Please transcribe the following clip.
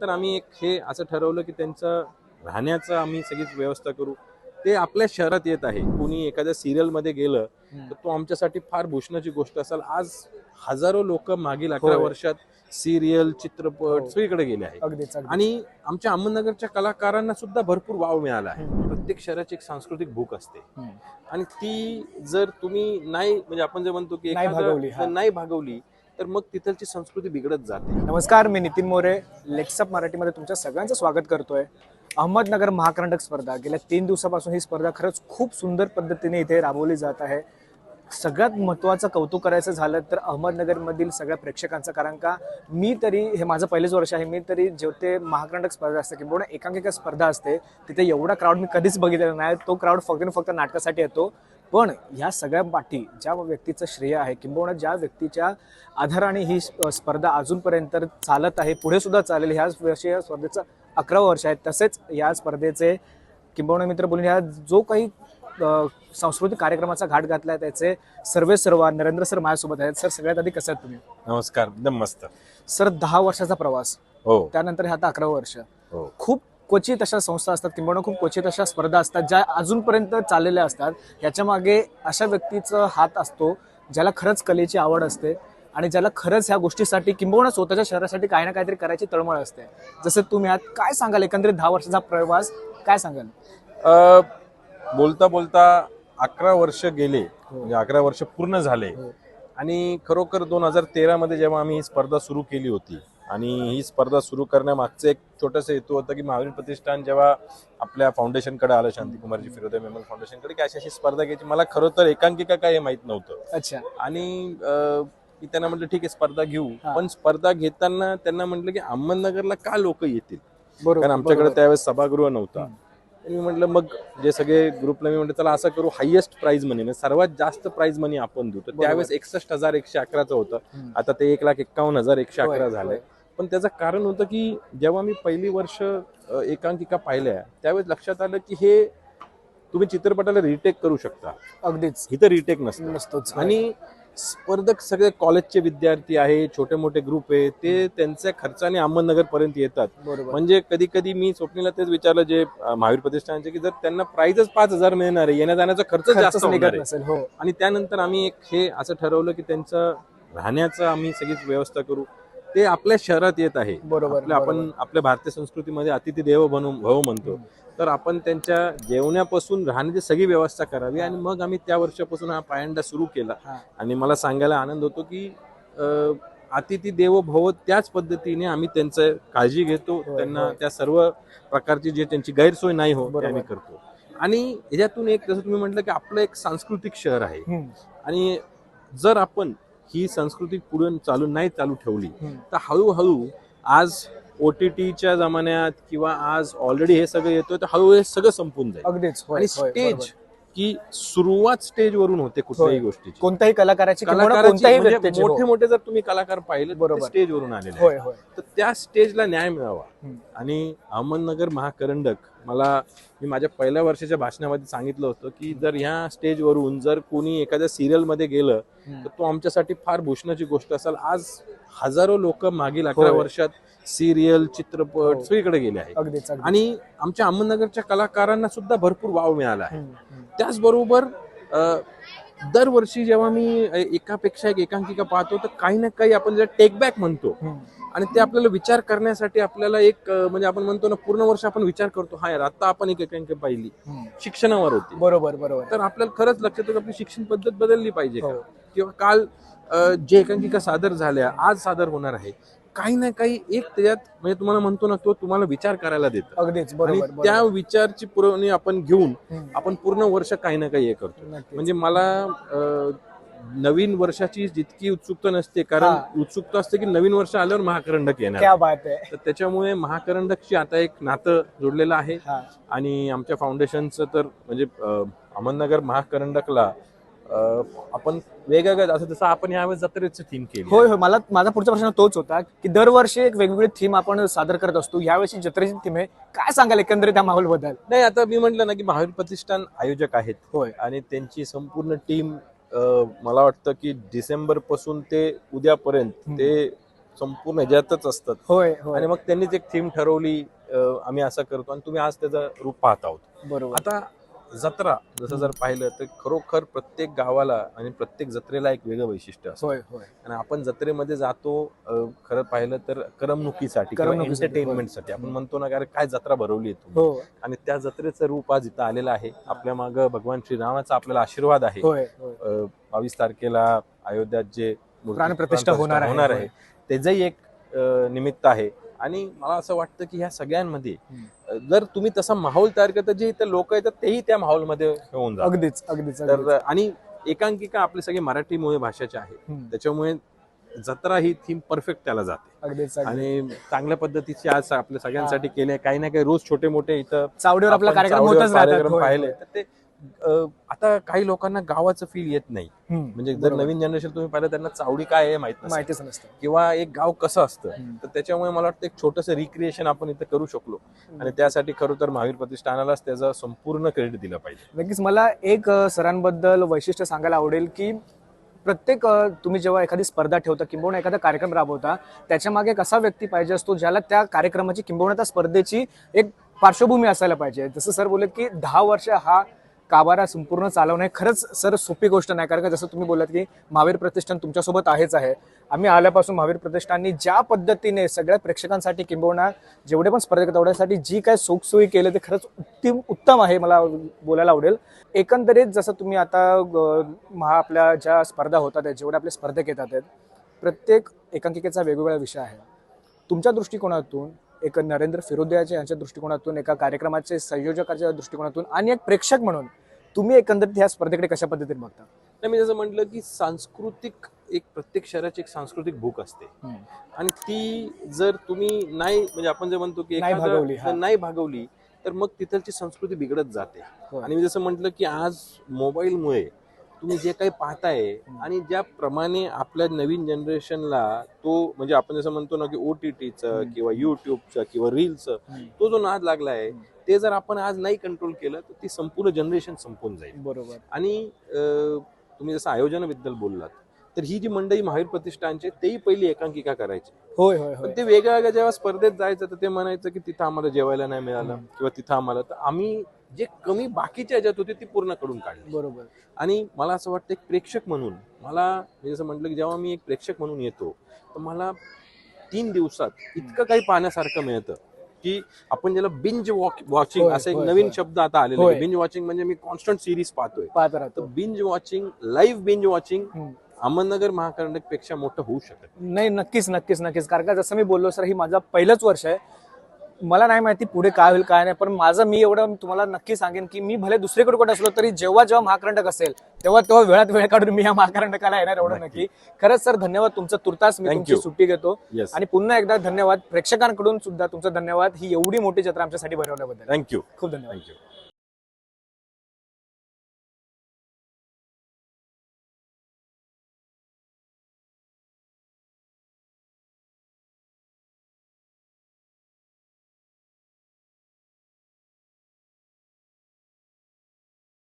तर आम्ही एक हे असं ठरवलं की त्यांचं राहण्याचं आम्ही सगळीच व्यवस्था करू ते आपल्या शहरात येत आहे कोणी एखाद्या सिरियलमध्ये गेलं तर तो आमच्यासाठी फार भूषणाची गोष्ट असेल आज हजारो लोक मागील अकरा. वर्षात सिरियल चित्रपट हो. सगळीकडे गेले आहेत आणि आमच्या अहमदनगरच्या कलाकारांना सुद्धा भरपूर वाव मिळाला आहे प्रत्येक शहराची एक सांस्कृतिक भूक असते. आणि ती जर तुम्ही नाही म्हणजे आपण जे म्हणतो की. नाही भागवली तर मग तिथलची संस्कृती बिघडत जाते. नमस्कार मी नितीन मोरे लेक्सअप मराठीमध्ये तुमच्या सगळ्यांचं स्वागत करतोय. अहमदनगर महाकर्नाटक स्पर्धा गेल्या तीन दिवसापासून ही स्पर्धा खरंच खूप सुंदर पद्धतीने इथे राबवली जात आहे. सगळ्यात महत्त्वाचं कौतुक करायचं झालं तर अहमदनगरमधील सगळ्या प्रेक्षकांचं कारण का मी तरी हे माझं पहिलेच वर्ष आहे मी तरी जेवते महाकर्नाटक स्पर्धा असते किंवा एकांकिका स्पर्धा असते तिथे एवढा क्राऊड मी कधीच बघितलेला नाही. तो क्राऊड फक्त आणि फक्त नाटकासाठी येतो. पण ह्या सगळ्या पाठी ज्या व्यक्तीचं श्रेय आहे किंबहुना ज्या व्यक्तीच्या आधाराने ही स्प- स्पर्धा अजूनपर्यंत चालत आहे पुढे सुद्धा चालेल ह्या वर्षी या स्पर्धेचं अकरावं वर्ष आहे तसेच या स्पर्धेचे किंबहुना मित्र बोलून ह्या जो काही सांस्कृतिक कार्यक्रमाचा घाट घातला आहे त्याचे सर्वे सर्व नरेंद्र सर माझ्यासोबत आहेत. सर सगळ्यात आधी कसं आहेत तुम्ही? नमस्कार एकदम मस्त. सर दहा वर्षाचा प्रवास. हो. त्यानंतर हे आता अकरावं वर्ष. हो. खूप क्वचित अशा संस्था असतात किंवा खूप क्वचित अशा स्पर्धा असतात ज्या अजूनपर्यंत चाललेल्या असतात. याच्या मागे अशा व्यक्तीचा हात असतो ज्याला खरंच कलेची आवड असते आणि ज्याला खरंच ह्या गोष्टीसाठी किंबहुना स्वतःच्या शहरासाठी काही ना काहीतरी करायची तळमळ असते. जसं तुम्ही आत काय सांगाल? एकंदरीत दहा वर्षाचा प्रवास काय सांगाल? अ, बोलता बोलता अकरा वर्ष गेले हो. म्हणजे अकरा वर्ष पूर्ण झाले. हो. आणि खरोखर दोन हजार तेरा मध्ये जेव्हा आम्ही ही स्पर्धा सुरू केली होती आणि ही स्पर्धा सुरू करण्यामागचं एक छोटंसं हेतू होतं की महावीर प्रतिष्ठान जेव्हा आपल्या फाउंडेशनकडे आलं शांतिकुमारजी फिरोदय मेमन फाउंडेशनकडे की अशी अशी स्पर्धा घ्यायची मला खरं तर एकांकिका काय हे माहीत नव्हतं अच्छा आणि मी त्यांना म्हटलं ठीक आहे स्पर्धा घेऊ. पण स्पर्धा घेताना त्यांना म्हटलं की अहमदनगरला का लोक येतील बरोबर कारण आमच्याकडे. त्यावेळेस सभागृह नव्हता मी म्हटलं मग जे सगळे ग्रुपला मी म्हटलं चला असं करू हायेस्ट प्राइज मनी म्हणजे सर्वात जास्त प्राइज मनी आपण देऊ तर. त्यावेळेस एकसष्ट हजार एकशे अकराचं होतं. आता ते एक लाख एक्कावन्न हजार एकशे अकरा झालंय. पण त्याचं कारण होतं की जेव्हा मी पहिली वर्ष एकांकिका पाहिल्या त्यावेळेस लक्षात आलं की हे तुम्ही चित्रपटाला रिटेक करू शकता. अगदीच. इथं रिटेक नसतं. नसतोच. आणि स्पर्धक सगळे कॉलेजचे विद्यार्थी आहे छोटे मोठे ग्रुप आहे ते त्यांच्या खर्चाने अहमदनगर पर्यंत येतात म्हणजे कधी कधी मी स्वप्नीला तेच विचारलं जे महावीर प्रतिष्ठानचे की जर त्यांना प्राइजच पाच हजार मिळणार आहे येण्या जाण्याचा खर्च जास्त निघत नसेल हो. आणि त्यानंतर आम्ही एक हे असं ठरवलं की त्यांचं राहण्याचं आम्ही सगळीच व्यवस्था करू. ते आपल्या शहरात येत आहे बरोबर, आपण. आपल्या भारतीय संस्कृतीमध्ये अतिथी देव बनू भव म्हणतो तर आपण त्यांच्या जेवण्यापासून राहण्याची सगळी व्यवस्था करावी आणि मग आम्ही त्या वर्षापासून हा पायंडा सुरू केला. आणि मला सांगायला आनंद होतो की अतिथी देवो भव त्याच पद्धतीने आम्ही त्यांचं काळजी घेतो त्यांना. त्या सर्व प्रकारची जे त्यांची गैरसोय नाही हो. आम्ही करतो आणि याच्यातून एक जसं तुम्ही म्हटलं की आपलं एक सांस्कृतिक शहर आहे आणि जर आपण ही संस्कृती पुढे चालू नाही चालू ठेवली. तर हळूहळू आज ओ टी टीच्या जमान्यात किंवा आज ऑलरेडी हे सगळं येतोय तर हळूहळू हे सगळं संपून जाईल अगदीच आणि स्टेज. की सुरुवात स्टेज वरून होते कुठल्याही होय. गोष्टीची कोणत्याही कलाकाराची किंवा कलाकाराची कोणत्याही म्हणजे व्यक्तीची हो. मोठे मोठे जर तुम्ही कलाकार पाहिले बरोबर. स्टेज वरून आलेले होय आहेत. होय तर त्या स्टेजला न्याय मिळावा हम्म. आणि अहमदनगर महाकरंडक मला मी माझ्या पहिल्या वर्षाच्या भाषणामध्ये सांगितलं होतं की जर ह्या स्टेजवरून जर कोणी एखाद्या सिरियलमध्ये गेलं. तर तो आमच्यासाठी फार भूषणाची गोष्ट असेल आज हजारो लोक मागील अकरा. वर्षात सिरियल चित्रपट हो. सगळीकडे गेले आहेत. आणि आमच्या अहमदनगरच्या कलाकारांना सुद्धा भरपूर वाव मिळाला आहे. त्याचबरोबर दरवर्षी जेव्हा मी एकापेक्षा एक एकांकिका पाहतो तर काही ना काही आपण ज्याला टेकबॅक म्हणतो. आणि ते आपल्याला विचार करण्यासाठी आपल्याला एक म्हणजे आपण म्हणतो ना पूर्ण वर्ष आपण विचार करतो हा यार आता आपण एक एकांकिका पाहिली. शिक्षणावर होती बरोबर बरोबर तर आपल्याला खरंच लक्षात येतं की आपली शिक्षण पद्धत बदलली पाहिजे हो. किंवा काल जे एकांकिका सादर झाल्या आज सादर होणार आहे काही ना काही एक त्याच्यात म्हणजे तुम्हाला म्हणतो ना तो तुम्हाला विचार करायला देतं अगदीच आणि बरोबर त्या. विचारची पुरवणी आपण घेऊन हम्म. आपण पूर्ण वर्ष काही ना काही हे करतो नक्कीच. म्हणजे मला अ, नवीन वर्षाची जितकी उत्सुकता नसते कारण हा. उत्सुकता असते की नवीन वर्ष आल्यावर महाकरंडक येणार क्या बात आहे तर त्याच्यामुळे महाकरंडकची आता एक नातं जोडलेलं आहे हा आणि आमच्या फाउंडेशनचं तर म्हणजे अ, अहमदनगर महाकरंडकला आपण वेगवेगळं असं जसं आपण यावेळेस जत्रेचं थीम केली होय होय. मला माझा पुढचा प्रश्न तोच होता की दरवर्षी एक वेगवेगळी थीम आपण सादर करत असतो. यावेळी जत्रेची थीम आहे. काय सांगाल एकंदरीत त्या माहोलबद्दल नाही आता मी म्हटलं ना की महावीर प्रतिष्ठान आयोजक आहेत. होय. आणि त्यांची संपूर्ण टीम मला वाटतं की डिसेंबरपासून ते उद्यापर्यंत. ते संपूर्ण ह्याच्यातच असतात. होय आणि मग त्यांनीच एक थीम ठरवली आम्ही असं करतो आणि तुम्ही आज त्याचं रूप पाहत आहोत. बरोबर. आता जत्रा जसं जर पाहिलं तर खरोखर प्रत्येक गावाला आणि प्रत्येक जत्रेला एक वेगळं वैशिष्ट्य असतं. होय होय. आणि आपण जत्रेमध्ये जातो अं, खरं पाहिलं तर करमणुकीसाठी करमणुकीसाठी, एंटरटेनमेंटसाठी आपण म्हणतो ना की अरे काय जत्रा भरवली आहे तुम्ही. हो. आणि त्या जत्रेचं रूप आज इथं आलेलं आहे. आपल्या मागं भगवान श्रीरामाचा आपल्याला आशीर्वाद आहे. होय होय. अं, बावीस तारखेला अयोध्यात जे मूर्ती- प्राणप्रतिष्ठा होणार आहे. होणार आहे. त्याचंही एक अं, निमित्त आहे. आणि मला असं वाटतं की ह्या सगळ्यांमध्ये हम्म. जर तुम्ही तसा माहोल तयार करता जे इथं लोक येतात तेही त्या माहोलमध्ये होऊन जातात अगदीच अगदीच. तर आणि एकांकिका आपले सगळे मराठी मूळ भाषेचे आहे. त्याच्यामुळे जत्रा ही थीम परफेक्ट त्याला जाते. आणि चांगल्या पद्धतीची आज आपल्या सगळ्यांसाठी केले काही ना काही रोज छोटे मोठे इथं चावडीवर आपला कार्यक्रम पाहिले. तर ते आता काही लोकांना गावाचं फील येत नाही. म्हणजे जर. नवीन जनरेशन तुम्ही पाहिलं त्यांना चावडी काय आहे माहीत. माहितीच नसतं किंवा एक गाव कसं असतं. तर त्याच्यामुळे मला वाटतं एक छोटंसं रिक्रिएशन आपण इथं करू शकलो आणि त्यासाठी खरं तर महावीर प्रतिष्ठानालाच त्याचं संपूर्ण क्रेडिट दिलं पाहिजे नक्कीच मला एक सरांबद्दल वैशिष्ट्य सांगायला आवडेल की प्रत्येक तुम्ही जेव्हा एखादी स्पर्धा ठेवता किंबहुना एखादा कार्यक्रम राबवता त्याच्यामागे एक असा व्यक्ती पाहिजे असतो ज्याला त्या कार्यक्रमाची किंबहुना त्या स्पर्धेची एक पार्श्वभूमी असायला पाहिजे जसं सर बोलत की दहा वर्ष हा काबारा संपूर्ण चालवणं हे खरंच सर सोपी गोष्ट नाही. कारण का जसं तुम्ही बोलत की महावीर प्रतिष्ठान तुमच्यासोबत आहेच आहे. आम्ही आल्यापासून महावीर प्रतिष्ठाननी ज्या पद्धतीने सगळ्या प्रेक्षकांसाठी किंबहुना जेवढे पण स्पर्धक तेवढ्यासाठी जी काय सुखसोयी केलं ते खरंच उत्तम उत्तम आहे मला बोलायला आवडेल. एकंदरीत जसं तुम्ही आता महा आपल्या ज्या स्पर्धा होतात आहेत, जेवढे आपले स्पर्धक येतात आहेत, प्रत्येक एकांकिकेचा वेगवेगळा विषय आहे. तुमच्या दृष्टिकोनातून एक नरेंद्र फिरोदियाच्या यांच्या दृष्टिकोनातून एका कार्यक्रमाचे संयोजकाच्या दृष्टिकोनातून आणि एक प्रेक्षक म्हणून तुम्ही एकंदरीत ह्या स्पर्धेकडे कशा पद्धतीने बघता नाही मी जसं म्हटलं की सांस्कृतिक एक प्रत्येक शहराची एक सांस्कृतिक भूक असते आणि ती जर तुम्ही नाही म्हणजे आपण जे म्हणतो की नाही भागवली. जर नाही भागवली तर मग तिथलची संस्कृती बिघडत जाते. आणि मी जसं म्हटलं की आज मोबाईलमुळे तुम्ही जे काही पाहताय आणि ज्याप्रमाणे आपल्या नवीन जनरेशनला तो म्हणजे आपण जसं म्हणतो ना की ओ टी टीचं. किंवा युट्यूबचं किंवा रीलचं तो जो नाद लागलाय ते जर आपण आज नाही कंट्रोल केलं तर ती संपूर्ण जनरेशन संपून जाईल. बरोबर. आणि तुम्ही जसं आयोजनाबद्दल बोललात तर ही जी मंडळी महावीर प्रतिष्ठानचे तेही पहिली एकांकिका करायची. होय होय पण ते वेगळ्या वेगळ्या जेव्हा स्पर्धेत जायचं तर ते म्हणायचं की तिथं आम्हाला जेवायला नाही मिळालं. किंवा तिथं आम्हाला तर आम्ही जे कमी बाकीच्या ह्याच्यात होते ती पूर्ण करून काढली बरोबर आणि मला असं वाटतं एक प्रेक्षक म्हणून मला मी जसं म्हटलं की जेव्हा मी एक प्रेक्षक म्हणून येतो तर मला तीन दिवसात इतकं काही पाहण्यासारखं मिळतं की आपण ज्याला बिंज वॉचिंग असा एक नवीन. शब्द आता आलेला. आहे बिंज वॉचिंग म्हणजे मी कॉन्स्टंट सिरीज पाहतोय पाहत तर binge watching live binge watching. Ahmednagar महाकर्णकपेक्षा मोठं होऊ शकत. नाही नक्कीच नक्कीच नक्कीच कारण का जसं मी बोललो सर ही माझं पहिलंच वर्ष आहे मला नाही माहिती पुढे काय होईल काय नाही पण माझं मी एवढं तुम्हाला नक्की सांगेन की मी भले दुसरीकडे कुठे असलो तरी जेव्हा जेव्हा महाकरंडक असेल तेव्हा तेव्हा वेळात वेळ काढून मी या महाकरंडकाला येणार एवढं नक्की. खरंच सर धन्यवाद तुमचं तुर्तास मी तुमची. सुट्टी घेतो. Yes. आणि पुन्हा एकदा धन्यवाद. प्रेक्षकांकडून सुद्धा तुमचं धन्यवाद. ही एवढी मोठी जत्रा आमच्यासाठी भरवल्याबद्दल. थँक्यू खूप धन्यवाद. थँक्यू